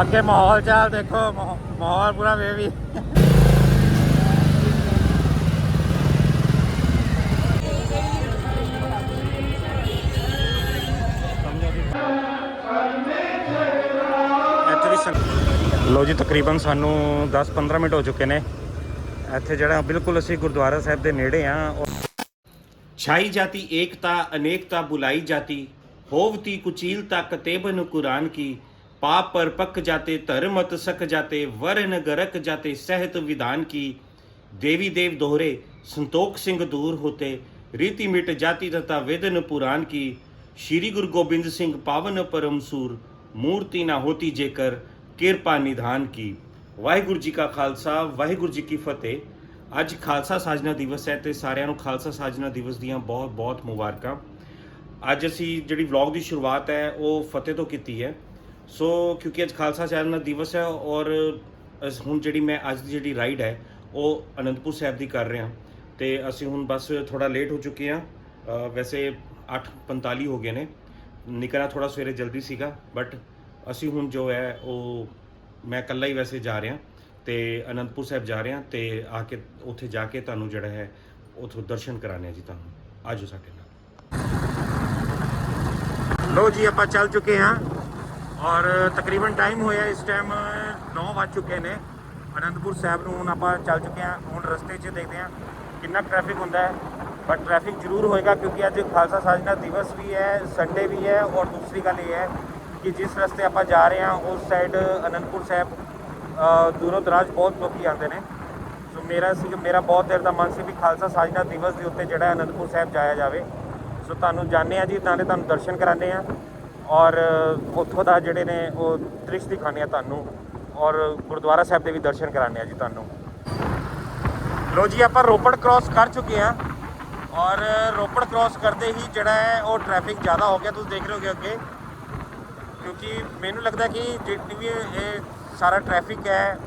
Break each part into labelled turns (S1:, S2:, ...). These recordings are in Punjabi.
S1: ਅੱਗੇ ਮਾਹੌਲ ਚਾਲ ਦੇਖੋ ਮਾਹੌ- ਮਾਹੌਲ ਪੂਰਾ ਲੋ ਜੀ, ਤਕਰੀਬਨ ਸਾਨੂੰ 10-15 ਮਿੰਟ ਹੋ ਚੁੱਕੇ ਨੇ। ਇੱਥੇ ਜਿਹੜਾ ਬਿਲਕੁਲ ਅਸੀਂ ਗੁਰਦੁਆਰਾ ਸਾਹਿਬ ਦੇ ਨੇੜੇ ਆ
S2: ਛਾਈ ਜਾਤੀ, ਏਕਤਾ, ਅਨੇਕਤਾ ਬੁਲਾਈ ਜਾਤੀ ਹੋਵਤੀ ਕੁਚੀਲ ਤੱਕ ਤੇਬਨ ਕੁਰਾਨ ਕੀ, ਪਾਪ ਪਰ ਪੱਕ ਜਾਤੇ ਧਰਮਤ ਸਕ ਜਾਤੇ ਵਰਨ ਗਰਕ ਜਾਤੇ, ਸਹਿਤ ਵਿਧਾਨ ਕੀ। ਦੇਵੀ ਦੇਵ ਦੋਹਰੇ, ਸੰਤੋਖ ਸਿੰਘ ਦੂਰ ਹੋਤੇ, ਰੀਤੀ ਮਿਟ ਜਾਤੀ ਤਤਾ ਵੇਦਨ ਪੁਰਾਨ ਕੀ। ਸ਼੍ਰੀ ਗੁਰੂ ਗੋਬਿੰਦ ਸਿੰਘ ਪਾਵਨ ਪਰਮ ਸੂਰ, ਮੂਰਤੀ ਨਾ ਹੋਤੀ ਜੇਕਰ ਕਿਰਪਾ ਨਿਧਾਨ ਕੀ। ਵਾਹਿਗੁਰੂ ਜੀ ਕਾ ਖਾਲਸਾ ਵਾਹਿਗੁਰੂ ਜੀ ਕੀ ਫਤਿਹ। ਅੱਜ ਖਾਲਸਾ ਸਾਜਨਾ ਦਿਵਸ ਹੈ ਤੇ ਸਾਰਿਆਂ ਨੂੰ ਖਾਲਸਾ ਸਾਜਨਾ ਦਿਵਸ ਦੀਆਂ ਬਹੁਤ ਬਹੁਤ ਮੁਬਾਰਕਾਂ। ਅੱਜ ਅਸੀਂ ਜਿਹੜੀ ਵਲੌਗ ਦੀ ਸ਼ੁਰੂਆਤ ਹੈ ਉਹ ਫਤਿਹ ਤੋਂ ਕੀਤੀ ਹੈ। ਸੋ ਕਿਉਂਕਿ ਅੱਜ ਖਾਲਸਾ ਸਾਜਨਾ ਦਿਵਸ ਹੈ ਔਰ ਹੁਣ ਜਿਹੜੀ ਮੈਂ ਅੱਜ ਦੀ ਜਿਹੜੀ ਰਾਈਡ ਹੈ ਉਹ ਅਨੰਦਪੁਰ ਸਾਹਿਬ ਦੀ ਕਰ ਰਿਹਾ। ਤੇ ਅਸੀਂ ਹੁਣ ਬਸ ਥੋੜਾ ਲੇਟ ਹੋ ਚੁੱਕੇ ਹਾਂ। ਅ, ਵੈਸੇ 8:45 ਹੋ ਗਏ ਨੇ। ਨਿਕਲਣਾ ਥੋੜਾ ਸਵੇਰੇ ਜਲਦੀ ਸੀਗਾ ਬਟ ਅਸੀਂ ਹੁਣ ਜੋ ਹੈ ਉਹ ਮੈਂ ਇਕੱਲਾ ਹੀ ਵੈਸੇ ਜਾ ਰਿਹਾ ਤੇ ਅਨੰਦਪੁਰ ਸਾਹਿਬ ਜਾ ਰਿਹਾ ਤੇ ਆ ਕੇ ਉੱਥੇ ਜਾ ਕੇ ਤੁਹਾਨੂੰ ਜਿਹੜਾ ਹੈ ਉਥੋਂ ਦਰਸ਼ਨ ਕਰਾਣੇ ਆ ਜੀ ਤੁਹਾਨੂੰ। ਆਜੋ ਸਾਡੇ ਨਾਲ।
S1: ਲੋ ਜੀ, ਆਪਾਂ ਚੱਲ ਚੁੱਕੇ ਹਾਂ ਔਰ ਤਕਰੀਬਨ ਟਾਈਮ ਹੋਇਆ ਇਸ ਟਾਈਮ 9 ਵੱਜ ਚੁੱਕੇ ਨੇ। ਅਨੰਦਪੁਰ ਸਾਹਿਬ ਨੂੰ ਹੁਣ ਆਪਾਂ ਚੱਲ ਚੁੱਕੇ ਹਾਂ। ਹੁਣ ਰਸਤੇ 'ਚ ਦੇਖਦੇ ਹਾਂ ਕਿੰਨਾ ਟ੍ਰੈਫਿਕ ਹੁੰਦਾ ਹੈ। ਪਰ ਟ੍ਰੈਫਿਕ ਜ਼ਰੂਰ ਹੋਏਗਾ ਕਿਉਂਕਿ ਅੱਜ ਖਾਲਸਾ ਸਾਜਨਾ ਦਿਵਸ ਵੀ ਹੈ ਸੰਡੇ ਵੀ ਹੈ ਔਰ ਦੂਸਰੀ ਗੱਲ ਇਹ ਹੈ ਕਿ ਜਿਸ ਰਸਤੇ ਆਪਾਂ ਜਾ ਰਹੇ ਹਾਂ, ਉਸ ਸਾਈਡ ਅਨੰਦਪੁਰ ਸਾਹਿਬ ਦੂਰੋਂ ਦਰਾਜ ਬਹੁਤ ਲੋਕੀ ਆਉਂਦੇ ਨੇ। ਸੋ ਮੇਰਾ ਸੀ ਮੇਰਾ ਬਹੁਤ ਦੇਰ ਦਾ ਮਨ ਸੀ ਵੀ ਖਾਲਸਾ ਸਾਜਨਾ ਦਿਵਸ ਦੇ ਉੱਤੇ ਜਿਹੜਾ ਅਨੰਦਪੁਰ ਸਾਹਿਬ ਜਾਇਆ ਜਾਵੇ। ਸੋ ਤੁਹਾਨੂੰ ਜਾਣਦੇ ਆ ਜੀ ਨਾਲੇ ਤੁਹਾਨੂੰ ਦਰਸ਼ਨ ਕਰਾਉਂਦੇ ਆ ਔਰ ਉੱਥੋਂ ਦਾ ਜਿਹੜੇ ਨੇ ਉਹ ਦ੍ਰਿਸ਼ ਦਿਖਾਉਂਦੇ ਆ ਤੁਹਾਨੂੰ। ਔਰ ਗੁਰਦੁਆਰਾ ਸਾਹਿਬ ਦੇ ਵੀ ਦਰਸ਼ਨ ਕਰਾਉਂਦੇ ਆ ਜੀ ਤੁਹਾਨੂੰ। ਲੋ ਜੀ, ਆਪਾਂ ਰੋਪੜ ਕ੍ਰਾਸ ਕਰ ਚੁੱਕੇ ਆ ਔਰ ਰੋਪੜ ਕ੍ਰਾਸ ਕਰਦੇ ਹੀ ਜਿਹੜਾ ਹੈ, ਉਹ ਟ੍ਰੈਫਿਕ ਜ਼ਿਆਦਾ ਹੋ ਗਿਆ। ਤੁਸੀਂ ਦੇਖ ਰਹੇ ਹੋਗੇ ਅੱਗੇ। ਕਿਉਂਕਿ ਮੈਨੂੰ ਲੱਗਦਾ ਕਿ ਜਿੰਨੀ ਵੀ ਇਹ ਸਾਰਾ ਟ੍ਰੈਫਿਕ ਹੈ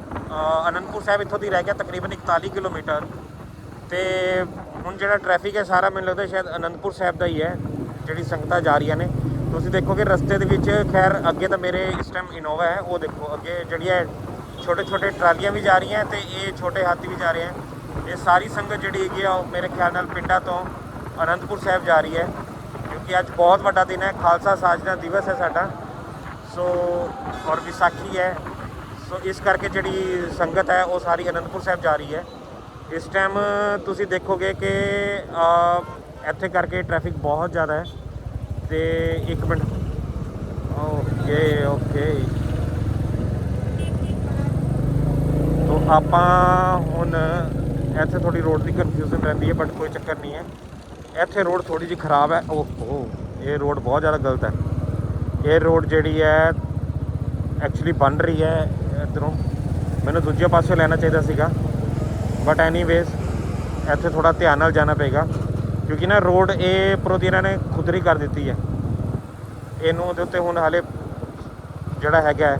S1: ਅਨੰਦਪੁਰ ਸਾਹਿਬ ਇੱਥੋਂ ਦੀ ਰਹਿ ਗਿਆ ਤਕਰੀਬਨ 41 ਕਿਲੋਮੀਟਰ। ਤੇ ਹੁਣ ਜਿਹੜਾ ਟ੍ਰੈਫਿਕ ਹੈ ਸਾਰਾ ਮੈਨੂੰ ਲੱਗਦਾ ਸ਼ਾਇਦ ਅਨੰਦਪੁਰ ਸਾਹਿਬ ਦਾ ਹੀ ਹੈ, ਜਿਹੜੀ ਸੰਗਤਾਂ ਜਾ ਰਹੀਆਂ ਨੇ। ਤੁਸੀਂ ਦੇਖੋਗੇ ਰਸਤੇ ਦੇ ਵਿੱਚ, ਖੈਰ ਅੱਗੇ ਤਾਂ ਮੇਰੇ ਇਸ ਟਾਈਮ ਇਨੋਵਾ ਹੈ, ਉਹ ਦੇਖੋ, ਅੱਗੇ ਜਿਹੜੀਆਂ ਛੋਟੇ ਛੋਟੇ ਟਰਾਲੀਆਂ ਵੀ ਜਾ ਰਹੀਆਂ ਤੇ ਇਹ ਛੋਟੇ ਹਾਥੀ ਵੀ ਜਾ ਰਹੇ ਹੈ। ਇਹ ਸਾਰੀ ਸੰਗਤ ਜਿਹੜੀ ਹੈਗੀ ਆ, ਉਹ ਮੇਰੇ ਖਿਆਲ ਨਾਲ ਪਿੰਡਾਂ ਤੋਂ ਅਨੰਦਪੁਰ ਸਾਹਿਬ ਜਾ ਰਹੀ ਹੈ, ਕਿਉਂਕਿ ਅੱਜ ਬਹੁਤ ਵੱਡਾ ਦਿਨ ਹੈ, ਖਾਲਸਾ ਸਾਜਨਾ ਦਿਵਸ ਹੈ ਸਾਡਾ। ਸੋ, ਔਰ ਵਿਸਾਖੀ ਹੈ। ਸੋ, ਇਸ ਕਰਕੇ ਜਿਹੜੀ ਸੰਗਤ ਹੈ, ਉਹ ਸਾਰੀ ਅਨੰਦਪੁਰ ਸਾਹਿਬ ਜਾ ਰਹੀ ਹੈ। ਇਸ ਟਾਈਮ ਤੁਸੀਂ ਦੇਖੋਗੇ ਕਿ ਇੱਥੇ ਕਰਕੇ ਟ੍ਰੈਫਿਕ ਬਹੁਤ ਜ਼ਿਆਦਾ ਹੈ। ਤੇ 1 ਮਿੰਟ। ਓਕੇ ਓਕੇ ਤੋ, ਆਪਾਂ ਹੁਣ ਇੱਥੇ ਥੋੜੀ ਰੋਡ ਦੀ ਕਨਫਿਊਜ਼ਨ ਰਹਿੰਦੀ ਹੈ ਬਟ ਕੋਈ ਚੱਕਰ ਨਹੀਂ ਹੈ। ਇੱਥੇ ਰੋਡ ਥੋੜੀ ਜਿਹੀ ਖਰਾਬ ਹੈ। ਓਹੋ ਇਹ ਰੋਡ ਬਹੁਤ ਜ਼ਿਆਦਾ ਗਲਤ ਹੈ। ਇਹ ਰੋਡ ਜਿਹੜੀ ਹੈ ਐਕਚੁਅਲੀ ਬਣ ਰਹੀ ਹੈ ਇੱਧਰੋਂ। ਮੈਨੂੰ ਦੂਜੇ ਪਾਸੇ ਲੈਣਾ ਚਾਹੀਦਾ ਸੀਗਾ। ਬਟ ਐਨੀਵੇਜ਼ ਇੱਥੇ ਥੋੜਾ ਧਿਆਨ ਨਾਲ ਜਾਣਾ ਪਏਗਾ। ਕਿਉਂਕਿ ਨਾ ਰੋਡ ਇਹ ਉੱਪਰੋਂ ਇਹਨਾਂ ਨੇ ਖੁਦਰੀ ਕਰ ਦਿੱਤੀ ਹੈ। ਇਹਨੂੰ ਉਹਦੇ ਉੱਤੇ ਹੁਣ ਹਾਲੇ ਜਿਹੜਾ ਹੈਗਾ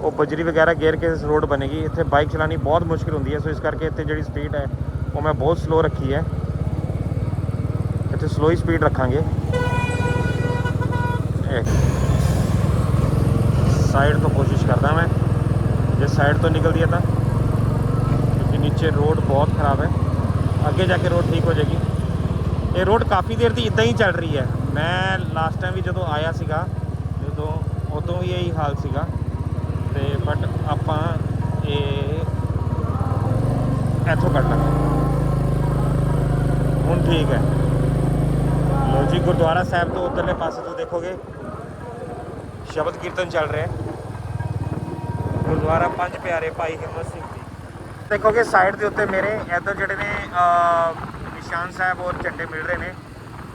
S1: ਉਹ ਬਜਰੀ ਵਗੈਰਾ ਗੇਰ ਕੇ ਰੋਡ ਬਣੇਗੀ। ਇੱਥੇ ਬਾਈਕ ਚਲਾਣੀ ਬਹੁਤ ਮੁਸ਼ਕਿਲ ਹੁੰਦੀ ਹੈ, ਸੋ ਇਸ ਕਰਕੇ ਇੱਥੇ ਜਿਹੜੀ ਸਪੀਡ ਹੈ, ਉਹ ਮੈਂ ਬਹੁਤ ਸਲੋ ਰੱਖੀ ਹੈ। ਇੱਥੇ ਸਲੋ ਹੀ ਸਪੀਡ ਰੱਖਾਂਗੇ। ਸਾਈਡ ਤੋਂ ਕੋਸ਼ਿਸ਼ ਕਰਦਾ ਮੈਂ ਜੇ ਸਾਈਡ ਤੋਂ ਨਿਕਲਦੀ ਹੈ ਤਾਂ ਕਿਉਂਕਿ ਨੀਚੇ ਰੋਡ ਬਹੁਤ ਖਰਾਬ ਹੈ ਅੱਗੇ ਜਾ ਕੇ ਰੋਡ ਠੀਕ ਹੋ ਜਾਏਗੀ ਇਹ ਰੋਡ ਕਾਫੀ ਦੇਰ ਦੀ ਇਦਾਂ ਹੀ ਚੱਲ ਰਹੀ ਹੈ ਮੈਂ ਲਾਸਟ ਟਾਈਮ ਵੀ ਜਦੋਂ ਆਇਆ ਸੀਗਾ ਜਦੋਂ ਉਦੋਂ ਵੀ ਇਹੀ ਹਾਲ ਸੀਗਾ ਤੇ ਬਟ ਆਪਾਂ ਇਹ ਇੱਥੋਂ ਕੱਢ ਲਾਂਗੇ ਹੁਣ ਠੀਕ ਹੈ ਲੋ ਜੀ ਗੁਰਦੁਆਰਾ ਸਾਹਿਬ ਤੋਂ ਉਧਰਲੇ ਪਾਸੇ ਤੋਂ ਦੇਖੋਗੇ ਸ਼ਬਦ ਕੀਰਤਨ ਚੱਲ ਰਿਹਾ ਹੈ ਗੁਰਦੁਆਰਾ ਪੰਜ ਪਿਆਰੇ ਭਾਈ ਹਿੰਮਤ ਸਿੰਘ ਜੀ। ਦੇਖੋਗੇ ਸਾਈਡ ਦੇ ਉੱਤੇ ਮੇਰੇ ਇੱਧਰ ਜਿਹੜੇ ਨੇ ਨਿਸ਼ਾਨ ਸਾਹਿਬ ਔਰ ਝੰਡੇ ਮਿਲ ਰਹੇ ਨੇ,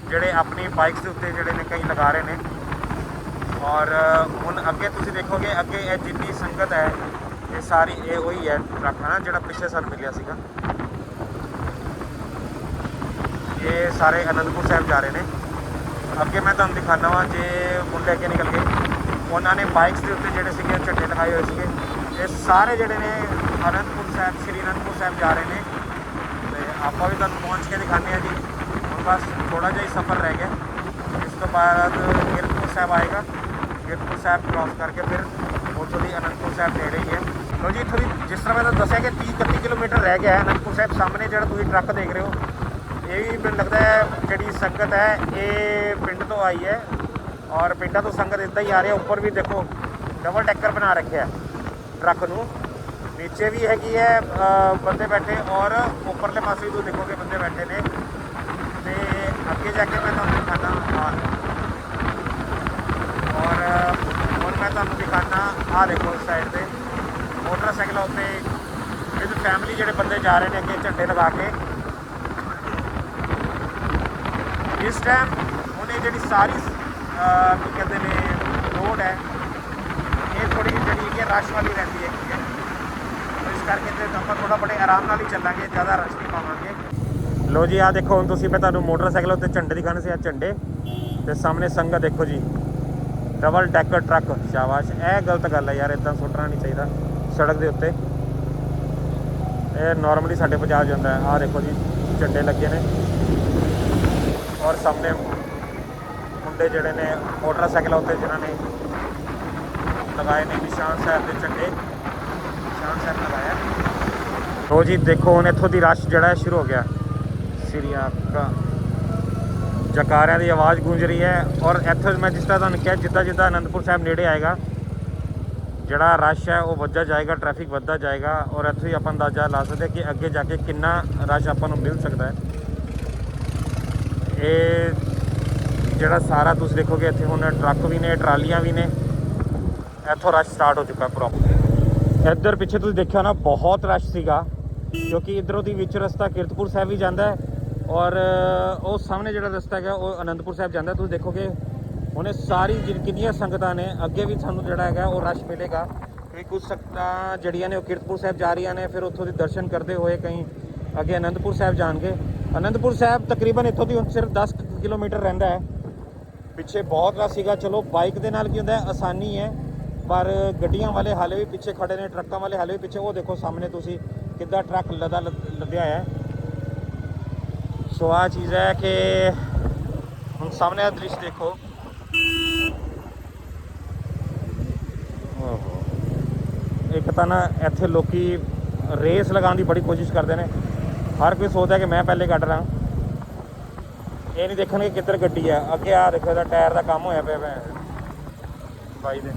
S1: ਜਿਹੜੇ ਆਪਣੀ ਬਾਈਕਸ ਦੇ ਉੱਤੇ ਜਿਹੜੇ ਨੇ ਕਈ ਲਗਾ ਰਹੇ ਨੇ। ਔਰ, ਹੁਣ ਅੱਗੇ ਤੁਸੀਂ ਦੇਖੋਗੇ, ਅੱਗੇ ਇਹ ਜਿੰਨੀ ਸੰਗਤ ਹੈ, ਇਹ ਸਾਰੀ ਇਹ ਉਹੀ ਹੈ ਟਰੱਕ ਹੈ ਨਾ ਜਿਹੜਾ ਪਿਛਲੇ ਸਾਲ ਮਿਲਿਆ ਸੀਗਾ। ਇਹ ਸਾਰੇ ਅਨੰਦਪੁਰ ਸਾਹਿਬ ਜਾ ਰਹੇ ਨੇ। ਅੱਗੇ ਮੈਂ ਤੁਹਾਨੂੰ ਦਿਖਾਣਾ ਵਾਂ, ਜੇ ਮੁੰਡੇ ਅੱਗੇ ਨਿਕਲ ਗਏ। ਉਹਨਾਂ ਨੇ ਬਾਈਕਸ ਦੇ ਉੱਤੇ ਜਿਹੜੇ ਸੀਗੇ ਝੰਡੇ ਲਗਾਏ ਹੋਏ ਸੀਗੇ। ਇਹ ਸਾਰੇ ਜਿਹੜੇ ਨੇ ਅਨੰਦਪੁਰ ਸਾਹਿਬ, ਸ਼੍ਰੀ ਅਨੰਦਪੁਰ ਸਾਹਿਬ ਜਾ ਰਹੇ ਨੇ। ਤੇ ਆਪਾਂ ਵੀ ਤੁਹਾਨੂੰ ਪਹੁੰਚ ਕੇ ਦਿਖਾਉਂਦੇ ਆ ਜੀ। ਹੁਣ ਬਸ ਥੋੜਾ ਜਿਹਾ ਹੀ ਸਫ਼ਰ ਰਹਿ ਗਿਆ। ਇਸ ਤੋਂ ਬਾਅਦ ਕਿਰਤਪੁਰ ਸਾਹਿਬ ਆਏਗਾ। ਕੀਰਤਪੁਰ ਸਾਹਿਬ ਕ੍ਰਾਸ ਕਰਕੇ ਫਿਰ ਉੱਥੋਂ ਦੀ ਅਨੰਦਪੁਰ ਸਾਹਿਬ ਨੇੜੇ ਹੀ ਹੈ। ਲੋ ਜੀ, ਇੱਥੋਂ ਦੀ ਜਿਸ ਤਰ੍ਹਾਂ ਮੈਂ ਤੁਹਾਨੂੰ ਦੱਸਿਆ ਕਿ 30 31 ਕਿਲੋਮੀਟਰ ਰਹਿ ਗਿਆ ਹੈ ਅਨੰਦਪੁਰ ਸਾਹਿਬ ਸਾਹਮਣੇ, ਜਿਹੜਾ ਤੁਸੀਂ ਟਰੱਕ ਦੇਖ ਰਹੇ ਹੋ। ਇਹ ਵੀ ਮੈਨੂੰ ਲੱਗਦਾ ਹੈ ਜਿਹੜੀ ਸੰਗਤ ਹੈ, ਇਹ ਪਿੰਡ ਤੋਂ ਆਈ ਹੈ। ਔਰ ਪਿੰਡਾਂ ਤੋਂ ਸੰਗਤ ਇੱਦਾਂ ਹੀ ਆ ਰਹੀ ਹੈ। ਉੱਪਰ ਵੀ ਦੇਖੋ ਡਬਲ ਟੈਕਰ ਬਣਾ ਰੱਖਿਆ ਹੈ। ਟਰੱਕ ਨੂੰ। ਨੀਚੇ ਵੀ ਹੈਗੀ ਹੈ ਬੰਦੇ ਬੈਠੇ ਔਰ ਉੱਪਰਲੇ ਪਾਸੇ ਵੀ ਤੁਸੀਂ ਦੇਖੋਗੇ ਬੰਦੇ ਬੈਠੇ ਨੇ। ਤੇ ਅੱਗੇ ਜਾ ਕੇ ਮੈਂ ਤੁਹਾਨੂੰ ਦਿਖਾਣਾ ਹਾਂ ਔਰ, ਹੁਣ ਮੈਂ ਤੁਹਾਨੂੰ ਦਿਖਾਣਾ ਆ ਦੇਖੋ ਸਾਈਡ ਤੇ। ਮੋਟਰਸਾਈਕਲ ਉੱਤੇ ਵਿਦ ਫੈਮਿਲੀ ਜਿਹੜੇ ਬੰਦੇ ਜਾ ਰਹੇ ਨੇ ਅੱਗੇ ਝੰਡੇ ਲਗਾ ਕੇ। ਇਸ ਟਾਈਮ ਉਹਨੇ ਜਿਹੜੀ ਸਾਰੀ ਕੀ ਕਹਿੰਦੇ ਨੇ ਰੋਡ ਹੈ ਰਸ਼ ਵਾਲੀ ਰਹਿੰਦੀ ਹੈ ਹੈ। ਇਸ ਕਰਕੇ ਤੇ ਆਪਾਂ ਥੋੜਾ ਬੜੇ ਆਰਾਮ ਨਾਲ ਹੀ ਚੱਲਾਂਗੇ, ਜ਼ਿਆਦਾ ਰਸ਼ ਨਹੀਂ ਪਾਵਾਂਗੇ। ਲੋ ਜੀ ਆ ਦੇਖੋ, ਹੁਣ ਤੁਸੀਂ ਮੈਂ ਤੁਹਾਨੂੰ ਮੋਟਰਸਾਈਕਲ ਉੱਤੇ ਝੰਡੇ ਦਿਖਾਣੇ ਸੀ ਆ ਝੰਡੇ। ਤੇ ਸਾਹਮਣੇ ਸੰਗਤ, ਦੇਖੋ ਜੀ। ਡਬਲ ਡੈਕਰ ਟਰੱਕ, ਸ਼ਾਬਾਸ਼। ਇਹ ਗਲਤ ਗੱਲ ਹੈ ਯਾਰ ਇਦਾਂ ਸੁੱਟਣਾ ਨਹੀਂ ਚਾਹੀਦਾ, ਸੜਕ ਦੇ ਉੱਤੇ। ਇਹ ਨਾਰਮਲੀ ਸਾਡੇ ਪੰਜਾਬ ਜਾਂਦਾ ਹੈ। ਆ ਦੇਖੋ ਜੀ, ਝੰਡੇ ਲੱਗੇ ਨੇ। ਔਰ ਸਾਹਮਣੇ ਮੁੰਡੇ ਜਿਹੜੇ ਨੇ, ਮੋਟਰਸਾਈਕਲਾਂ ਉੱਤੇ ਜਿਨ੍ਹਾਂ ਨੇ ਲਗਾਏ ਨੇ ਨਿਸ਼ਾਨ ਸਾਹਿਬ ਦੇ ਝੰਡੇ। ਨਿਸ਼ਾਨ ਸਾਹਿਬ ਲਗਾਇਆ। ਲੋ ਜੀ, ਦੇਖੋ ਹੁਣ ਇੱਥੋਂ ਦੀ ਰਸ਼ ਜਿਹੜਾ ਸ਼ੁਰੂ ਹੋ ਗਿਆ। ਸ਼੍ਰੀ ਕਾ ਜਕਾਰਿਆਂ ਦੀ ਆਵਾਜ਼ ਗੂੰਜ ਰਹੀ ਹੈ ਔਰ ਇੱਥੇ ਮੈਂ ਜਿਸ ਤਰ੍ਹਾਂ ਤੁਹਾਨੂੰ ਕਿਹਾ, ਜਿੱਦਾਂ ਜਿੱਦਾਂ ਅਨੰਦਪੁਰ ਸਾਹਿਬ ਨੇੜੇ ਆਏਗਾ, ਜਿਹੜਾ ਰਸ਼ ਹੈ, ਉਹ ਵੱਧਦਾ ਜਾਏਗਾ ਟ੍ਰੈਫਿਕ ਵੱਧਦਾ ਜਾਏਗਾ ਔਰ ਇੱਥੇ ਹੀ ਆਪਾਂ ਅੰਦਾਜ਼ਾ ਲਾ ਸਕਦੇ ਹਾਂ ਕਿ ਅੱਗੇ ਜਾ ਕੇ ਕਿੰਨਾ ਰਸ਼ ਆਪਾਂ ਨੂੰ ਮਿਲ ਸਕਦਾ ਹੈ। ਇਹ ਜਿਹੜਾ ਸਾਰਾ ਤੁਸੀਂ ਦੇਖੋਗੇ, ਇੱਥੇ ਹੁਣ ਟਰੱਕ ਵੀ ਨੇ, ਟਰਾਲੀਆਂ ਵੀ ਨੇ ਇੱਥੋਂ ਰਸ਼ ਸਟਾਰਟ ਹੋ ਚੁੱਕਾ ਪ੍ਰੋਪਰ ਇੱਧਰ ਪਿੱਛੇ ਤੁਸੀਂ ਦੇਖਿਆ ਨਾ ਬਹੁਤ ਰਸ਼ ਸੀਗਾ, ਕਿਉਂਕਿ ਇਧਰੋਂ ਦੀ ਵਿੱਚ ਰਸਤਾ ਕੀਰਤਪੁਰ ਸਾਹਿਬ ਵੀ ਜਾਂਦਾ ਹੈ ਔਰ ਉਹ ਸਾਹਮਣੇ ਜਿਹੜਾ ਰਸਤਾ ਹੈਗਾ, ਉਹ ਅਨੰਦਪੁਰ ਸਾਹਿਬ ਜਾਂਦਾ ਤੁਸੀਂ ਦੇਖੋਗੇ, ਉਹਨੇ ਸਾਰੀ ਜਿ- ਕਿੰਨੀਆਂ ਸੰਗਤਾਂ ਨੇ, ਅੱਗੇ ਵੀ ਸਾਨੂੰ ਜਿਹੜਾ ਹੈਗਾ, ਉਹ ਰਸ਼ ਮਿਲੇਗਾ। ਕਿ ਕੁਝ ਸੰਗਤਾਂ ਜਿਹੜੀਆਂ ਨੇ, ਉਹ ਕੀਰਤਪੁਰ ਸਾਹਿਬ ਜਾ ਰਹੀਆਂ ਨੇ, ਫਿਰ ਉੱਥੋਂ ਦੇ ਦਰਸ਼ਨ ਕਰਦੇ ਹੋਏ ਕਈ ਅੱਗੇ ਅਨੰਦਪੁਰ ਸਾਹਿਬ ਜਾਣਗੇ। ਅਨੰਦਪੁਰ ਸਾਹਿਬ ਤਕਰੀਬਨ ਇੱਥੋਂ ਦੀ ਹੁਣ ਸਿਰਫ 10 ਕਿਲੋਮੀਟਰ ਰਹਿੰਦਾ ਹੈ। ਪਿੱਛੇ ਬਹੁਤ ਰਸ਼ ਸੀਗਾ, ਚਲੋ ਬਾਈਕ ਦੇ ਨਾਲ ਕੀ ਹੁੰਦਾ ਆਸਾਨੀ ਹੈ। ਪਰ ਗੱਡੀਆਂ ਵਾਲੇ ਹਾਲੇ ਵੀ ਪਿੱਛੇ ਖੜੇ ਨੇ, ਟਰੱਕਾਂ ਵਾਲੇ ਹਾਲੇ ਵੀ ਪਿੱਛੇ, ਉਹ ਦੇਖੋ ਸਾਹਮਣੇ ਤੁਸੀਂ ਕਿੱਦਾਂ ਟਰੱਕ ਲਦਾ ਲੱਦਿਆ ਹੈ। ਸੋ ਆ ਚੀਜ਼ ਹੈ ਕਿ ਹੁਣ ਸਾਹਮਣੇ ਦਾ ਦ੍ਰਿਸ਼ ਦੇਖੋ। ਓਹੋ। ਇੱਕ ਤਾਂ ਨਾ ਇੱਥੇ ਲੋਕੀ ਰੇਸ ਲਗਾਉਣ ਦੀ ਬੜੀ ਕੋਸ਼ਿਸ਼ ਕਰਦੇ ਨੇ। ਹਰ ਕੋਈ ਸੋਚਦਾ ਕਿ ਮੈਂ ਪਹਿਲੇ ਕੱਢ ਰਾਂ ਇਹ ਨਹੀਂ ਦੇਖਣਗੇ ਕਿੱਧਰ ਗੱਡੀ ਆ। ਅੱਗੇ ਆ ਦੇਖੋ ਇਹਦਾ ਟਾਇਰ ਦਾ ਕੰਮ ਹੋਇਆ ਪਿਆ ਭੈਣ ਦੇ।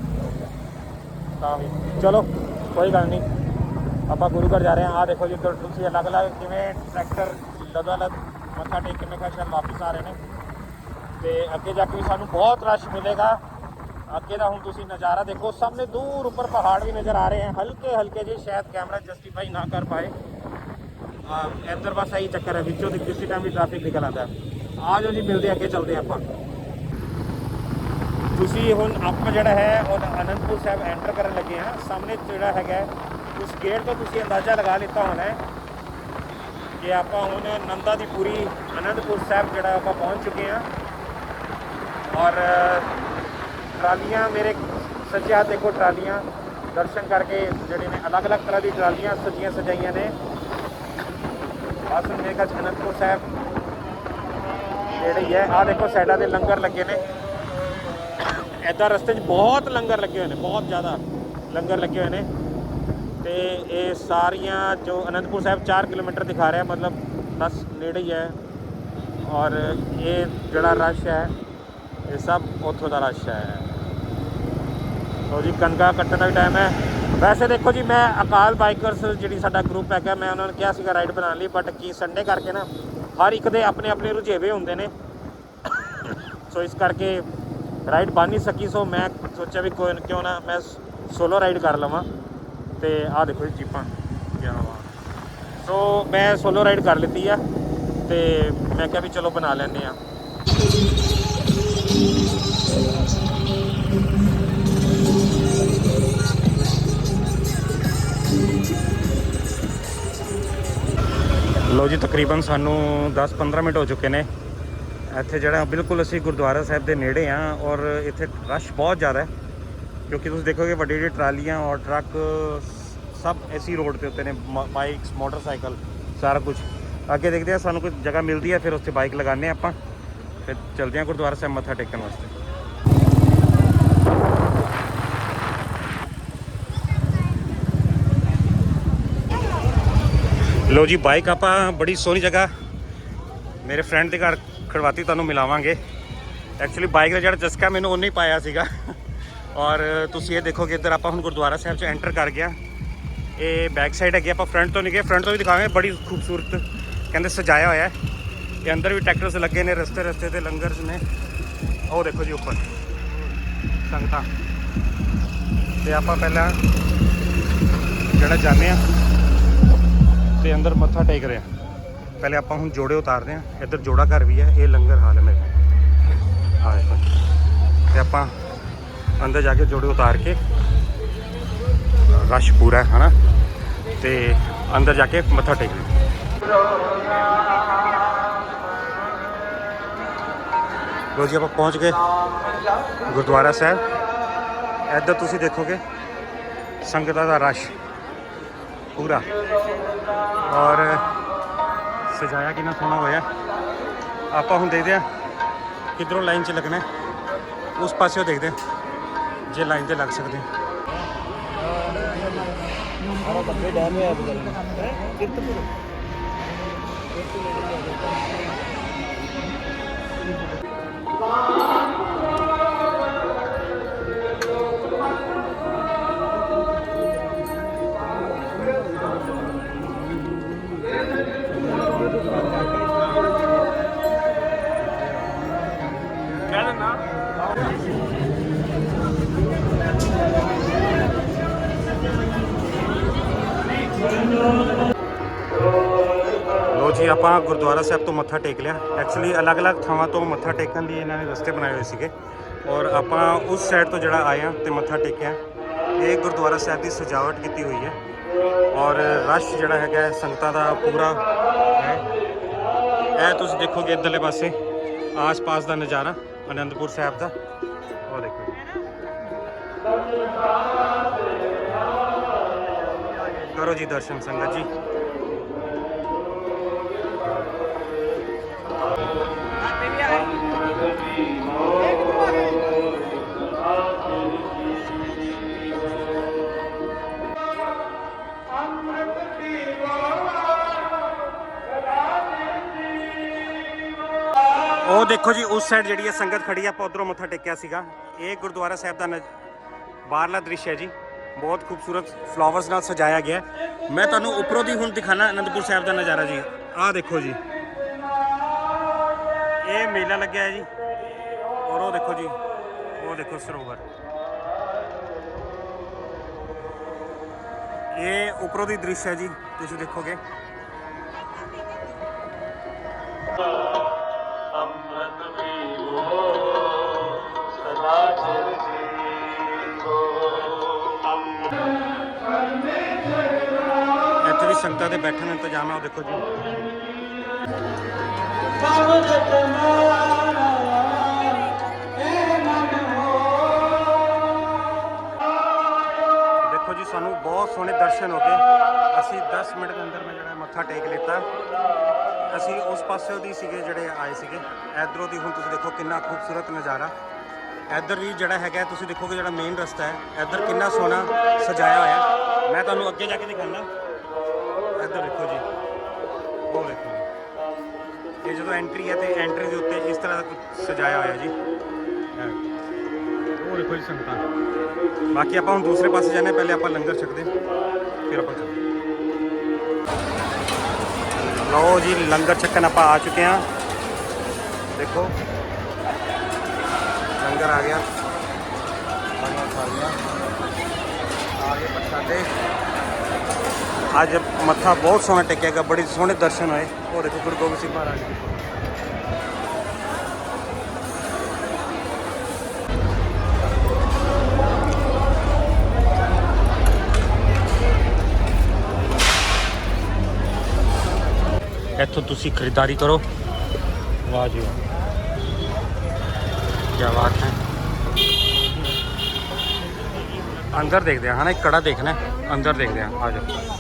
S1: ਤਾਂ ਵੀ। ਚਲੋ, ਕੋਈ ਗੱਲ ਨਹੀਂ। ਆਪਾਂ ਗੁਰੂ ਘਰ ਜਾ ਰਹੇ ਹਾਂ। ਆ ਦੇਖੋ ਜੀ, ਇੱਧਰ ਤੁਸੀਂ ਅਲੱਗ ਅਲੱਗ ਕਿਵੇਂ ਟਰੈਕਟਰ ਲਦਾ ਲਦ ਮੱਥਾ ਟੇਕ ਕੇ ਮੈਂ ਕਿਹਾ ਸ਼ਾਇਦ ਵਾਪਸ ਆ ਰਹੇ ਨੇ। ਤੇ ਅੱਗੇ ਜਾ ਕੇ ਵੀ ਸਾਨੂੰ ਬਹੁਤ ਰਸ਼ ਮਿਲੇਗਾ। ਅੱਗੇ ਦਾ ਹੁਣ ਤੁਸੀਂ ਨਜ਼ਾਰਾ ਦੇਖੋ, ਸਾਹਮਣੇ ਦੂਰ ਉੱਪਰ ਪਹਾੜ ਵੀ ਨਜ਼ਰ ਆ ਰਹੇ ਹਨ ਹਲਕੇ ਹਲਕੇ ਜੇ ਸ਼ਾਇਦ ਕੈਮਰਾ ਜਸਟੀਫਾਈ ਨਾ ਕਰ ਪਾਏ। ਆ ਇੱਧਰ ਬਸ ਇਹੀ ਚੱਕਰ ਹੈ, ਵਿੱਚੋਂ ਦੀ ਕਿਸੇ ਟਾਈਮ ਵੀ ਟ੍ਰੈਫਿਕ ਨਿਕਲ ਆਉਂਦਾ। ਆ ਜਾਓ ਜੀ, ਮਿਲਦੇ ਅੱਗੇ ਚੱਲਦੇ ਹਾਂ ਆਪਾਂ। ਤੁਸੀਂ ਹੁਣ ਆਪਾਂ ਜਿਹੜਾ ਹੈ ਉਹ ਅਨੰਦਪੁਰ ਸਾਹਿਬ ਐਂਟਰ ਕਰਨ ਲੱਗੇ ਹਾਂ। ਸਾਹਮਣੇ ਜਿਹੜਾ ਹੈਗਾ ਉਸ ਗੇਟ ਤੋਂ ਤੁਸੀਂ ਅੰਦਾਜ਼ਾ ਲਗਾ ਲਿੱਤਾ ਹੋਣਾ ਹੈ ਕਿ ਆਪਾਂ ਹੁਣ ਨੰਦਾ ਦੀ ਪੂਰੀ ਅਨੰਦਪੁਰ ਸਾਹਿਬ ਜਿਹੜਾ ਆਪਾਂ ਪਹੁੰਚ ਚੁੱਕੇ ਹਾਂ। ਔਰ, ਟਰਾਲੀਆਂ ਮੇਰੇ ਸੱਜੇ ਹੱਥ ਦੇਖੋ, ਟਰਾਲੀਆਂ ਦਰਸ਼ਨ ਕਰਕੇ ਜਿਹੜੇ ਨੇ ਅਲੱਗ-ਅਲੱਗ ਤਰ੍ਹਾਂ ਦੀ ਟਰਾਲੀਆਂ ਸਜੀਆਂ ਸਜਾਈਆਂ ਨੇ। ਬਸ ਮੇਰੇ ਕੋਲ ਅਨੰਦਪੁਰ ਸਾਹਿਬ ਜਿਹੜੀ ਹੈ ਆ ਦੇਖੋ, ਸਾਈਡਾਂ 'ਤੇ ਲੰਗਰ ਲੱਗੇ ਨੇ। ਐਦਾਂ ਰਸਤੇ 'ਚ ਬਹੁਤ ਲੰਗਰ ਲੱਗੇ ਹੋਏ ਨੇ, ਬਹੁਤ ਜ਼ਿਆਦਾ ਲੰਗਰ ਲੱਗੇ ਹੋਏ ਨੇ। ਤੇ ਇਹ ਸਾਰੀਆਂ ਜੋ ਅਨੰਦਪੁਰ ਸਾਹਿਬ 4 ਕਿਲੋਮੀਟਰ ਦਿਖਾ ਰਿਹਾ, ਮਤਲਬ ਬਸ ਨੇੜੇ ਹੀ ਹੈ। ਔਰ ਇਹ ਜਿਹੜਾ ਰਸ਼ ਹੈ, ਇਹ ਸਭ ਉੱਥੋਂ ਦਾ ਰਸ਼ ਹੈ। ਸੋ ਜੀ ਕਣਕਾਂ ਕੱਟਣ ਦਾ ਵੀ ਟਾਈਮ ਹੈ। ਵੈਸੇ ਦੇਖੋ ਜੀ, ਮੈਂ ਅਕਾਲ ਬਾਈਕਰਸ ਜਿਹੜੀ ਸਾਡਾ ਗਰੁੱਪ ਹੈਗਾ, ਮੈਂ ਉਹਨਾਂ ਨੂੰ ਕਿਹਾ ਸੀਗਾ ਰਾਈਡ ਬਣਾਉਣ ਲਈ ਬਟ ਕੀ ਸੰਡੇ ਕਰਕੇ ਨਾ, ਹਰ ਇੱਕ ਦੇ ਆਪਣੇ ਆਪਣੇ ਰੁਝੇਵੇ ਹੁੰਦੇ ਨੇ। ਸੋ ਇਸ ਕਰਕੇ ਰਾਈਡ ਬਣ ਨਹੀਂ ਸਕੀ, ਸੋ ਮੈਂ ਸੋਚਿਆ ਵੀ ਕੋਈ ਕਿਉਂ ਨਾ ਮੈਂ ਸੋਲੋ ਰਾਈਡ ਕਰ ਲਵਾਂ। ਤੇ ਆਹ ਦੇਖੋ ਜੀ ਜੀਪਾਂ, ਕਿਆ ਵਾ ਸੋ ਮੈਂ ਸੋਲੋ ਰਾਈਡ ਕਰ ਲਿੱਤੀ ਆ, ਤੇ ਮੈਂ ਕਿਹਾ ਵੀ ਚਲੋ ਬਣਾ ਲੈਂਦੇ ਆ। ਲੋ ਜੀ, ਤਕਰੀਬਨ ਸਾਨੂੰ 10-15 ਮਿੰਟ ਹੋ ਚੁੱਕੇ ਨੇ। ਇੱਥੇ ਜਿਹੜਾ ਬਿਲਕੁਲ ਅਸੀਂ ਗੁਰਦੁਆਰਾ ਸਾਹਿਬ ਦੇ ਨੇੜੇ ਆ ਔਰ ਇੱਥੇ ਰਸ਼ ਬਹੁਤ ਜ਼ਿਆਦਾ ਹੈ। ਕਿਉਂਕਿ ਤੁਸੀਂ ਦੇਖੋਗੇ ਵੱਡੀ ਵੱਡੀ ਟਰਾਲੀਆਂ ਔਰ ਟਰੱਕ ਸਭ ਐਸੀ ਰੋਡ ਤੇ ਉੱਤੇ ਨੇ ਬਾਈਕਸ, ਮੋਟਰਸਾਈਕਲ, ਸਾਰਾ ਕੁਝ। ਅੱਗੇ ਦੇਖਦੇ ਆ, ਸਾਨੂੰ ਕੋਈ ਜਗ੍ਹਾ ਮਿਲਦੀ ਹੈ ਫਿਰ ਉੱਥੇ ਬਾਈਕ ਲਗਾਉਂਦੇ ਹਾਂ ਆਪਾਂ। ਫਿਰ ਚਲਦੇ ਹਾਂ ਗੁਰਦੁਆਰਾ ਸਾਹਿਬ ਮੱਥਾ ਟੇਕਣ ਵਾਸਤੇ। ਲੋ ਜੀ, ਬਾਈਕ ਆਪਾਂ ਬੜੀ ਸੋਹਣੀ ਜਗ੍ਹਾ ਮੇਰੇ ਫਰੈਂਡ ਦੇ ਘਰ ਖੜਵਾਤੀ, ਤੁਹਾਨੂੰ ਮਿਲਾਵਾਂਗੇ। ਐਕਚੁਅਲੀ ਬਾਈਕ ਦਾ ਜਿਹੜਾ ਚਸਕਾ ਮੈਨੂੰ ਉਹਨੇ ਹੀ ਪਾਇਆ ਸੀਗਾ। ਔਰ ਤੁਸੀਂ ਇਹ ਦੇਖੋ ਕਿ ਇੱਧਰ ਆਪਾਂ ਹੁਣ ਗੁਰਦੁਆਰਾ ਸਾਹਿਬ 'ਚ ਐਂਟਰ ਕਰ ਗਿਆ। ਇਹ ਬੈਕ ਸਾਈਡ ਹੈਗੀ, ਆਪਾਂ ਫਰੰਟ ਤੋਂ ਨਹੀਂ ਗਏ ਫਰੰਟ ਤੋਂ ਵੀ ਦਿਖਾਵਾਂਗੇ, ਬੜੀ ਖੂਬਸੂਰਤ ਕਹਿੰਦੇ ਸਜਾਇਆ ਹੋਇਆ ਹੈ। ਤੇ ਅੰਦਰ ਵੀ ਟਰੈਕਟਰਸ ਲੱਗੇ ਨੇ, ਰਸਤੇ ਰਸਤੇ ਤੇ ਲੰਗਰਸ ਨੇ। ਉਹ ਦੇਖੋ ਜੀ ਉੱਪਰ, ਸੰਗਤਾਂ। ਤੇ ਆਪਾਂ ਪਹਿਲਾਂ ਜਿਹੜਾ ਜਾਂਦੇ ਆ, ਤੇ ਅੰਦਰ ਮੱਥਾ ਟੇਕ ਰਹੇ ਆ। ਪਹਿਲੇ ਆਪਾਂ ਹੁਣ ਜੋੜੇ ਉਤਾਰਦੇ ਆ ਇੱਧਰ ਜੋੜਾ ਘਰ ਵੀ ਹੈ, ਇਹ ਲੰਗਰ ਹਾਲ ਹੈ ਮੇਰੇ ਆ ਦੇਖੋ ਤੇ ਆਪਾਂ ਅੰਦਰ ਜਾ ਕੇ ਜੋੜੇ ਉਤਾਰ ਕੇ, ਰਸ਼ ਪੂਰਾ ਹੈ, ਹਨਾ? ਤੇ ਅੰਦਰ ਜਾ ਕੇ ਮੱਥਾ ਟੇਕ ਲਈ ਲੋ ਜੀ, ਆਪਾਂ ਪਹੁੰਚ ਗਏ ਗੁਰਦੁਆਰਾ ਸਾਹਿਬ। ਇੱਧਰ ਤੁਸੀਂ ਦੇਖੋਗੇ, ਸੰਗਤਾਂ ਦਾ ਰਸ਼ ਪੂਰਾ। ਔਰ ਸਜਾਇਆ ਕਿੰਨਾ ਸੋਹਣਾ ਹੋਇਆ ਆਪਾਂ ਹੁਣ ਦੇਖਦੇ ਆ ਕਿੱਧਰੋਂ ਲਾਈਨ 'ਚ ਲੱਗਣਾ ਹੈ। ਉਸ ਪਾਸਿਓਂ ਦੇਖਦੇ ਹਾਂ ਜੇ ਲਾਈਨ ਤੇ ਲੱਗ ਸਕਦੇ ਹਾਂ ਲੋ ਜੀ ਆਪਾਂ ਗੁਰਦੁਆਰਾ ਸਾਹਿਬ ਤੋਂ ਮੱਥਾ ਟੇਕ ਲਿਆ ਐਕਚੁਅਲੀ ਅਲੱਗ-ਅਲੱਗ ਥਾਵਾਂ ਤੋਂ ਮੱਥਾ ਟੇਕਣ ਲਈ ਇਹਨਾਂ ਨੇ ਰਸਤੇ ਬਣਾਏ ਹੋਏ ਸੀਗੇ। ਔਰ ਆਪਾਂ ਉਸ ਸਾਈਡ ਤੋਂ ਜਿਹੜਾ ਆਏ ਆ ਤੇ ਮੱਥਾ ਟੇਕਿਆ। ਇਹ ਗੁਰਦੁਆਰਾ ਸਾਹਿਬ ਦੀ ਸਜਾਵਟ ਕੀਤੀ ਹੋਈ ਹੈ। ਔਰ ਰਸ਼ ਜਿਹੜਾ ਹੈਗਾ ਸੰਗਤਾਂ ਦਾ ਪੂਰਾ ਹੈ। ਇਹ ਤੁਸੀਂ ਦੇਖੋਗੇ ਇੱਧਰਲੇ ਪਾਸੇ, ਆਸ-ਪਾਸ ਦਾ ਨਜ਼ਾਰਾ, ਅਨੰਦਪੁਰ ਸਾਹਿਬ ਦਾ। ਉਹ ਦੇਖੋ। ਕਰੋ ਜੀ ਦਰਸ਼ਨ ਸੰਗਤ ਜੀ। ਦੇਖੋ ਜੀ, ਉਸ ਸਾਈਡ ਜਿਹੜੀ ਹੈ ਸੰਗਤ ਖੜੀ ਆ ਆਪਾਂ ਉਧਰੋਂ ਮੱਥਾ ਟੇਕਿਆ ਸੀਗਾ। ਇਹ ਗੁਰਦੁਆਰਾ ਸਾਹਿਬ ਦਾ ਨਜ਼- ਬਾਹਰਲਾ ਦ੍ਰਿਸ਼ ਹੈ ਜੀ। ਬਹੁਤ ਖੂਬਸੂਰਤ ਫਲਾਵਰਸ ਨਾਲ ਸਜਾਇਆ ਗਿਆ ਹੈ। ਮੈਂ ਤੁਹਾਨੂੰ ਉੱਪਰੋਂ ਦੀ ਹੁਣ ਦਿਖਾਣਾ, ਅਨੰਦਪੁਰ ਸਾਹਿਬ ਦਾ ਨਜ਼ਾਰਾ ਜੀ। ਆਹ ਦੇਖੋ ਜੀ। ਇਹ ਮੇਲਾ ਲੱਗਿਆ ਹੈ ਜੀ। ਔਰ ਉਹ ਦੇਖੋ ਜੀ, ਉਹ ਦੇਖੋ ਸਰੋਵਰ। ਇਹ ਉੱਪਰੋਂ ਦੀ ਦ੍ਰਿਸ਼ ਹੈ ਜੀ, ਤੁਸੀਂ ਦੇਖੋਗੇ। ਸੰਗਤਾਂ ਦੇ ਬੈਠਣ ਦਾ ਇੰਤਜ਼ਾਮ ਹੈ, ਉਹ ਦੇਖੋ ਜੀ। ਦੇਖੋ ਜੀ, ਸਾਨੂੰ ਬਹੁਤ ਸੋਹਣੇ ਦਰਸ਼ਨ ਹੋ ਗਏ। ਅਸੀਂ 10 ਮਿੰਟ ਦੇ ਅੰਦਰ ਮੈਂ ਜਿਹੜਾ ਮੱਥਾ ਟੇਕ ਲਿੱਤਾ। ਅਸੀਂ ਉਸ ਪਾਸੇ ਦੀ ਸੀਗੇ ਜਿਹੜੇ ਆਏ ਸੀਗੇ। ਇਧਰੋਂ ਦੀ ਹੁਣ ਤੁਸੀਂ ਦੇਖੋ ਕਿੰਨਾ ਖੂਬਸੂਰਤ ਨਜ਼ਾਰਾ। ਇੱਧਰ ਵੀ ਜਿਹੜਾ ਹੈਗਾ, ਤੁਸੀਂ ਦੇਖੋਗੇ ਜਿਹੜਾ ਮੇਨ ਰਸਤਾ ਹੈ, ਇੱਧਰ ਕਿੰਨਾ ਸੋਹਣਾ ਸਜਾਇਆ ਹੋਇਆ ਮੈਂ ਤੁਹਾਨੂੰ ਅੱਗੇ ਜਾ ਕੇ ਦਿਖਾਉਂਦਾ। ਇੱਧਰ ਦੇਖੋ ਜੀ। ਉਹ ਦੇਖੋ ਇਹ ਜਦੋਂ ਐਂਟਰੀ ਹੈ ਤੇ ਐਂਟਰੀ ਦੇ ਉੱਤੇ ਇਸ ਤਰ੍ਹਾਂ ਦਾ ਕੁਝ ਸਜਾਇਆ ਹੋਇਆ ਜੀ। ਉਹ ਦੇਖੋ ਜੀ ਸੰਗਤਾਂ। ਬਾਕੀ ਆਪਾਂ ਹੁਣ ਦੂਸਰੇ ਪਾਸੇ ਜਾਣਾ ਪਹਿਲੇ ਆਪਾਂ ਲੰਗਰ ਛਕਦੇ ਫਿਰ ਆਪਾਂ ਚੱਲਦੇ। ਲਓ ਜੀ ਲੰਗਰ ਛਕਣ ਆਪਾਂ ਆ ਚੁੱਕੇ ਹਾਂ। ਦੇਖੋ। ਲੰਗਰ ਆ ਗਿਆ। ਆ ਗਏ ਪ੍ਰਸ਼ਾਦੇ ਅੱਜ ਮੱਥਾ ਬਹੁਤ ਸੋਹਣਾ ਟੇਕਿਆ ਗਿਆ ਬੜੇ ਸੋਹਣੇ ਦਰਸ਼ਨ ਹੋਏ। ਉਹ ਇੱਥੇ ਗੁਰੂ ਗੋਬਿੰਦ ਸਿੰਘ ਮਹਾਰਾਜ ਜੀ। ਇੱਥੋਂ ਤੁਸੀਂ ਖਰੀਦਦਾਰੀ ਕਰੋ। ਵਾਹ ਜੀ ਕੀ ਬਾਤ ਹੈ। ਅੰਦਰ ਦੇਖਦੇ ਹਾਂ ਹਨਾ? ਇੱਕ ਕੜਾ ਦੇਖਣਾ ਅੰਦਰ ਦੇਖਦੇ ਹਾਂ ਆ ਜਾਓ।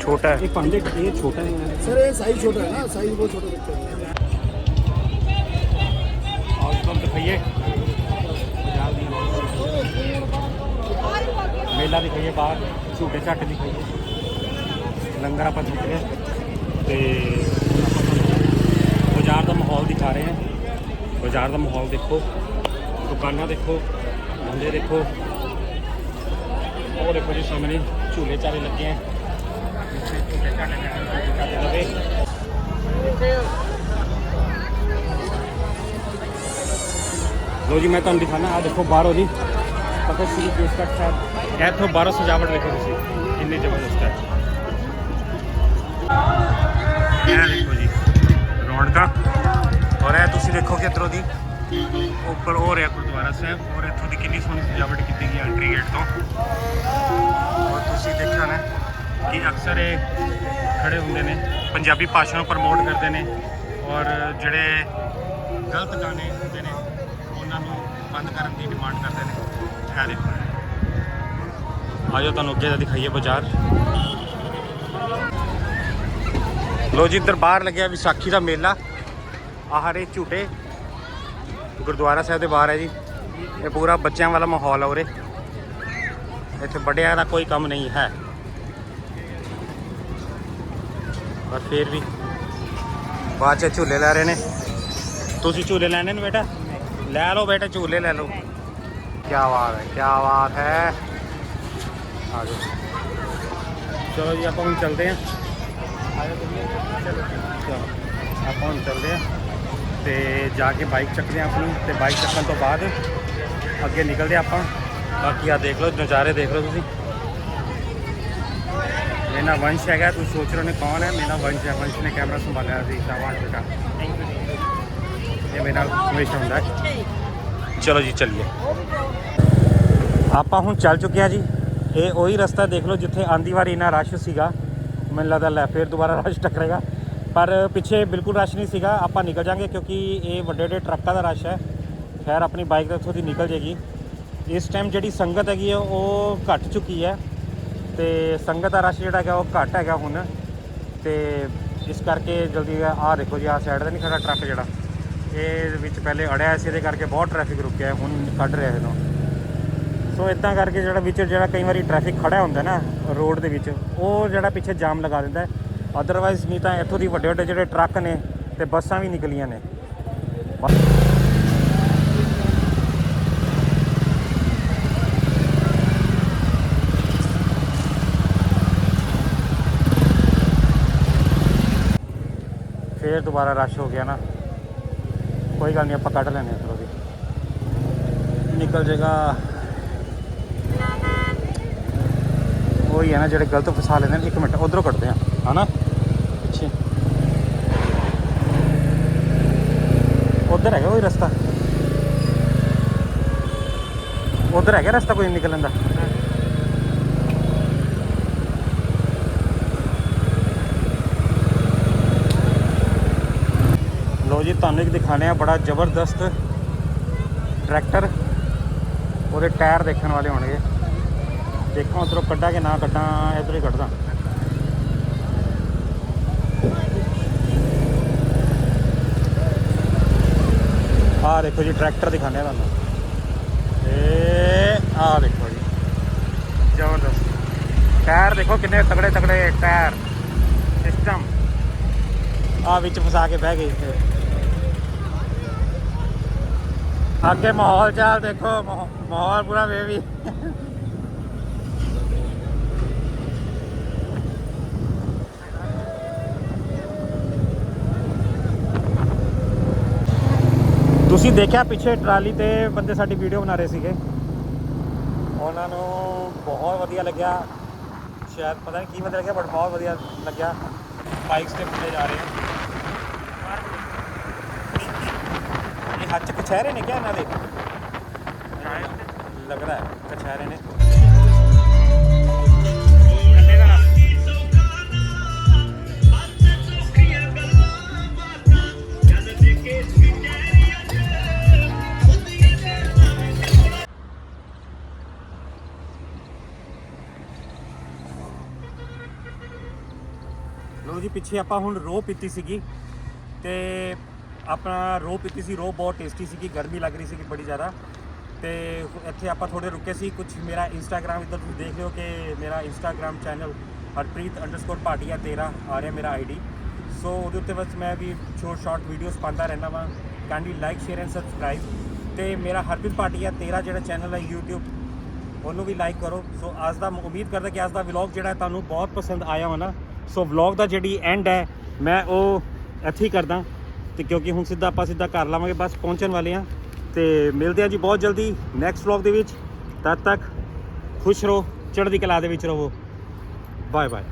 S1: छोटा है।
S3: एक पांडे ये छोटा है।
S4: सर ये साइज़ छोटा है ना साइज़ बहुत छोटा दिखता है।
S1: मेला दिखाइए बाहर झूठे चाटे दिखाइए। ਲੰਗਰ ਆਪਾਂ ਦਿਖ ਰਹੇ ਤੇ ਬਾਜ਼ਾਰ ਦਾ ਮਾਹੌਲ ਦਿਖਾ ਰਹੇ ਹਾਂ। ਬਾਜ਼ਾਰ ਦਾ ਮਾਹੌਲ ਦੇਖੋ, ਦੁਕਾਨਾਂ ਦੇਖੋ ਬੰਦੇ ਦੇਖੋ। ਉਹ ਦੇਖੋ ਜੀ ਸਾਹਮਣੇ ਝੂਲੇ ਚਾਲੇ ਲੱਗੇ ਆ। ਇੱਥੇ ਝੂਟੇ ਲੱਗੇ ਲੋ ਜੀ, ਮੈਂ ਤੁਹਾਨੂੰ ਦਿਖਾਣਾ ਆ ਦੇਖੋ ਬਾਹਰੋਂ ਜੀ। ਪਤਾ ਸ਼੍ਰੀ ਕੇਸਗੜ੍ਹ ਸਾਹਿਬ ਇੱਥੋਂ ਬਾਹਰੋਂ ਸਜਾਵਟ ਦੇਖੋ ਤੁਸੀਂ, ਕਿੰਨੀ ਜ਼ਬਰਦਸਤ ਹੈ। ਇਹ ਦੇਖੋ ਜੀ, ਰੌਣਕਾਂ। ਔਰ ਇਹ ਤੁਸੀਂ ਦੇਖੋ ਕਿ ਇੱਧਰੋਂ ਦੀ ਉੱਪਰ ਹੋ ਰਿਹਾ ਗੁਰਦੁਆਰਾ ਸਾਹਿਬ, ਔਰ ਇੱਥੋਂ ਦੀ ਕਿੰਨੀ ਸੋਹਣੀ ਸਜਾਵਟ ਕੀਤੀ ਗਈ ਐਂਟਰੀ ਗੇਟ ਤੋਂ। ਔਰ ਤੁਸੀਂ ਦੇਖਿਆ ਨਾ ਕਿ ਅਕਸਰ ਇਹ ਖੜੇ ਹੁੰਦੇ ਨੇ, ਪੰਜਾਬੀ ਭਾਸ਼ਾ ਨੂੰ ਪ੍ਰਮੋਟ ਕਰਦੇ ਨੇ, ਔਰ ਜਿਹੜੇ ਗਲਤ ਗਾਣੇ ਹੁੰਦੇ ਨੇ, ਉਹਨਾਂ ਨੂੰ ਬੰਦ ਕਰਨ ਦੀ ਡਿਮਾਂਡ ਕਰਦੇ ਨੇ। ਇਹ ਦੇਖੋ। ਆਜੋ ਤੁਹਾਨੂੰ ਅੱਗੇ ਦਾ ਦਿਖਾਈਏ ਬਾਜ਼ਾਰ। ਲੋ ਜੀ, ਇੱਧਰ ਬਾਹਰ ਲੱਗਿਆ ਵਿਸਾਖੀ ਦਾ ਮੇਲਾ। ਆਹਰੇ ਝੂਟੇ। ਗੁਰਦੁਆਰਾ ਸਾਹਿਬ ਦੇ ਬਾਹਰ ਹੈ ਜੀ। ਇਹ ਪੂਰਾ ਬੱਚਿਆਂ ਵਾਲਾ ਮਾਹੌਲ ਹੈ ਉਰੇ। ਇੱਥੇ ਵੱਡਿਆਂ ਦਾ ਕੋਈ ਕੰਮ ਨਹੀਂ ਹੈ। ਪਰ ਫਿਰ ਵੀ ਬਾਅਦ ਚ ਝੂਲੇ ਲੈ ਰਹੇ ਨੇ। ਤੁਸੀਂ ਝੂਲੇ ਲੈਣੇ ਨੇ ਬੇਟਾ? ਲੈ ਲਓ ਬੇਟਾ, ਝੂਲੇ ਲੈ ਲਓ। ਕੀ ਬਾਤ ਹੈ ਕੀ ਬਾਤ ਹੈ। ਆ ਜਾਓ। ਚਲੋ ਜੀ, ਆਪਾਂ ਹੁਣ ਚੱਲਦੇ ਹਾਂ। ਜਾਓ ਚਲੋ। ਚਲੋ, ਆਪਾਂ ਹੁਣ ਚੱਲਦੇ ਹਾਂ ਤੇ ਜਾ ਕੇ ਬਾਈਕ ਚੱਕਦੇ ਹਾਂ ਆਪਣੀ ਤੇ ਬਾਈਕ ਚੱਕਣ ਤੋਂ ਬਾਅਦ ਅੱਗੇ ਨਿਕਲਦੇ ਹਾਂ ਆਪਾਂ। ਬਾਕੀ ਆ ਦੇਖ ਲਓ, ਨਜ਼ਾਰੇ ਦੇਖ ਲਓ ਤੁਸੀਂ। ਮੇਰਾ ਵੰਸ਼ ਹੈਗਾ ਤੁਸੀਂ ਸੋਚ ਰਹੇ ਹੋ ਨੇ ਕੌਣ ਹੈ। ਮੇਰਾ ਵੰਸ਼ ਹੈ, ਵੰਸ਼ ਨੇ ਕੈਮਰਾ ਸੰਭਾਲਿਆ ਸੀ, ਸ਼ਾਬਾਸ਼ ਬੇਟਾ। ਇਹ ਮੇਰਾ ਹਮੇਸ਼ਾ ਹੁੰਦਾ ਚਲੋ ਜੀ, ਚੱਲੀਏ। ਆਪਾਂ ਹੁਣ ਚੱਲ ਚੁੱਕੇ ਹਾਂ ਜੀ। ਇਹ ਉਹੀ ਰਸਤਾ ਦੇਖ ਲਓ ਜਿੱਥੇ ਆਂਦੀ ਵਾਰੀ ਇੰਨਾ ਰਸ਼ ਸੀਗਾ। ਮੈਨੂੰ ਲੱਗਦਾ ਲੈ ਫੇਰ ਦੁਬਾਰਾ ਰਸ਼ ਟੱਕਰੇਗਾ। ਪਰ ਪਿੱਛੇ ਬਿਲਕੁਲ ਰਸ਼ ਨਹੀਂ ਸੀਗਾ, ਆਪਾਂ ਨਿਕਲ ਜਾਾਂਗੇ ਕਿਉਂਕਿ ਇਹ ਵੱਡੇ ਵੱਡੇ ਟਰੱਕਾਂ ਦਾ ਰਸ਼ ਹੈ। ਖੈਰ, ਆਪਣੀ ਬਾਈਕ ਤੇ ਉੱਥੋਂ ਦੀ ਨਿਕਲ ਜੇਗੀ। ਇਸ ਟਾਈਮ ਜਿਹੜੀ ਸੰਗਤ ਹੈਗੀ ਹੈ ਉਹ ਘਟ ਚੁੱਕੀ ਹੈ। ਤੇ ਸੰਗਤ ਦਾ ਰਸ਼ ਜਿਹੜਾ ਹੈਗਾ, ਉਹ ਘੱਟ ਹੈਗਾ ਹੁਣ। ਤੇ ਇਸ ਕਰਕੇ ਜਲਦੀ ਆਹ ਦੇਖੋ ਜੀ, ਆਹ ਸਾਈਡ ਦਾ ਨਹੀਂ ਖੜਾ ਟਰੱਕ ਜਿਹੜਾ। ਇਹ ਵਿੱਚ ਪਹਿਲੇ ਅੜਿਆ ਸੀ, ਇਹਦੇ ਕਰਕੇ ਬਹੁਤ ਟ੍ਰੈਫਿਕ ਰੁਕਿਆ ਹੁਣ ਕੱਢ ਰਿਹਾ ਇਹਨੂੰ। ਸੋ ਇਦਾਂ ਕਰਕੇ ਜਿਹੜਾ ਵਿੱਚ ਜਿਹੜਾ ਕਈ ਵਾਰੀ ਟ੍ਰੈਫਿਕ ਖੜਾ ਹੁੰਦਾ ਨਾ ਰੋਡ ਦੇ ਵਿੱਚ, ਉਹ ਜਿਹੜਾ ਪਿੱਛੇ ਜਾਮ ਲਗਾ ਦਿੰਦਾ ਅਦਰਵਾਈਜ਼ ਨਹੀਂ ਤਾਂ ਇੱਥੋਂ ਦੀ ਵੱਡੇ ਵੱਡੇ ਜਿਹੜੇ ਟਰੱਕ ਨੇ ਤੇ ਬੱਸਾਂ ਵੀ ਨਿਕਲੀਆਂ ਨੇ। ਫੇਰ ਦੁਬਾਰਾ ਰਸ਼ ਹੋ ਗਿਆ ਨਾ। ਕੋਈ ਗੱਲ ਨਹੀਂ, ਆਪਾਂ ਕੱਢ ਲੈਣੇ ਇੱਧਰੋਂ ਵੀ ਨਿਕਲ ਜੇਗਾ ਉਹੀ ਹੈ ਨਾ, ਜਿਹੜੇ ਗਲਤ ਫਸਾ ਲੈਂਦੇ ਨੇ, ਇੱਕ ਮਿੰਟ, ਉਧਰੋਂ ਕੱਢਦੇ ਆ ਹਨਾ? ਪਿੱਛੇ। ਉਧਰ ਹੈਗਾ ਕੋਈ ਰਸਤਾ? ਉਧਰ ਹੈਗਾ ਰਸਤਾ ਕੋਈ ਨਿਕਲਣ ਦਾ? ਲੋ ਜੀ, ਤੁਹਾਨੂੰ ਇੱਕ ਦਿਖਾਣੇ ਆ ਬੜਾ ਜ਼ਬਰਦਸਤ ਟਰੈਕਟਰ। ਉਹਦੇ ਟਾਇਰ ਦੇਖਣ ਵਾਲੇ ਹੋਣਗੇ। ਦੇਖਾਂ, ਉਧਰੋਂ ਕੱਢਾਂ ਕਿ ਨਾ ਕੱਢਾਂ, ਇਧਰੋਂ ਹੀ ਕੱਢਦਾ। ਆਹ ਦੇਖੋ ਜੀ, ਟਰੈਕਟਰ ਦਿਖਾਣੇ ਆ ਤੁਹਾਨੂੰ। ਇਹ ਆਹ ਦੇਖੋ ਜੀ। ਜ਼ਬਰਦਸਤ। ਟਾਇਰ ਦੇਖੋ ਕਿੰਨੇ ਤਗੜੇ ਤਗੜੇ ਟਾਇਰ। ਸਿਸਟਮ। ਆ ਵਿੱਚ ਫਸਾ ਕੇ ਬਹਿ ਗਈ ਇੱਥੇ। ਅੱਗੇ ਮਾਹੌਲ ਚਾਲ ਦੇਖੋ, ਮਾਹੌ- ਮਾਹੌਲ ਪੂਰਾ ਬੇਬੀ ਤੁਸੀਂ ਦੇਖਿਆ ਪਿੱਛੇ ਟਰਾਲੀ ਤੇ ਬੰਦੇ ਸਾਡੀ ਵੀਡੀਓ ਬਣਾ ਰਹੇ ਸੀਗੇ। ਉਹਨਾਂ ਨੂੰ ਬਹੁਤ ਵਧੀਆ ਲੱਗਿਆ। ਸ਼ਾਇਦ ਪਤਾ ਨਹੀਂ ਕੀ ਵਧੀਆ ਲੱਗਿਆ ਬਟ ਬਹੁਤ ਵਧੀਆ ਲੱਗਿਆ। ਬਾਈਕਸ ਤੇ ਬੰਦੇ ਜਾ ਰਹੇ ਆ। ਇਹ ਹੱਥ ਕਛਹਿਰੇ ਨੇ ਕਿਆ ਇਹਨਾਂ ਦੇ? ਲੱਗਦਾ ਹੈ ਕਛਹਿਰੇ ਨੇ। ਪਿੱਛੇ ਆਪਾਂ ਹੁਣ ਰੋਹ ਪੀਤੀ ਸੀਗੀ ਤੇ ਆਪਣਾ ਰੋਹ ਪੀਤੀ ਸੀ, ਰੋਹ ਬਹੁਤ ਟੇਸਟੀ ਸੀਗੀ, ਗਰਮੀ ਲੱਗ ਰਹੀ ਸੀਗੀ ਬੜੀ ਜ਼ਿਆਦਾ। ਤੇ ਇੱਥੇ ਆਪਾਂ ਥੋੜੇ ਰੁਕੇ ਸੀ ਕੁਝ ਮੇਰਾ ਇੰਸਟਾਗ੍ਰam ਇੱਧਰ ਤੁਸੀਂ ਦੇਖ ਲਿਓ ਕਿ ਮੇਰਾ Instagram channel Harpreet underscore Bhatia 13 ਆ ਰਿਹਾ ਮੇਰਾ ਆਈਡੀ ਸੋ ਉਹਦੇ ਉੱਤੇ ਬਸ ਮੈਂ ਵੀ ਛੋਟ ਸ਼ਾਰਟ ਵੀਡੀਓਜ਼ ਪਾਉਂਦਾ ਰਹਿੰਦਾ ਵਾਂ। Kindly like share and subscribe ਤੇ ਮੇਰਾ ਹਰਪ੍ਰੀਤ ਭਾਟੀਆ 13 ਜਿਹੜਾ ਚੈਨਲ ਹੈ YouTube, ਉਹਨੂੰ ਵੀ ਲਾਈਕ ਕਰੋ। ਸੋ ਅੱਜ ਦਾ, ਉਮੀਦ ਕਰਦਾ ਕਿ ਅੱਜ ਦਾ ਵਲੌਗ ਜਿਹੜਾ ਤੁਹਾਨੂੰ ਬਹੁਤ ਪਸੰਦ ਆਇਆ ਹੋਣਾ। ਸੋ ਵਲੌਗ ਦਾ ਜਿਹੜੀ ਐਂਡ ਹੈ, ਮੈਂ ਉਹ ਇੱਥੇ ਹੀ ਕਰਦਾ। ਤੇ ਕਿਉਂਕਿ ਹੁਣ ਸਿੱਧਾ ਆਪਾਂ ਸਿੱਧਾ ਕਰ ਲਾਵਾਂਗੇ, ਬਸ ਪਹੁੰਚਣ ਵਾਲੇ ਆ ਤੇ ਮਿਲਦੇ ਆ ਜੀ ਬਹੁਤ ਜਲਦੀ ਨੈਕਸਟ ਵਲੌਗ ਦੇ ਵਿੱਚ। ਤਦ ਤੱਕ ਖੁਸ਼ ਰਹੋ, ਚੜ੍ਹਦੀ ਕਲਾ ਦੇ ਵਿੱਚ ਰਹੋ। Bye bye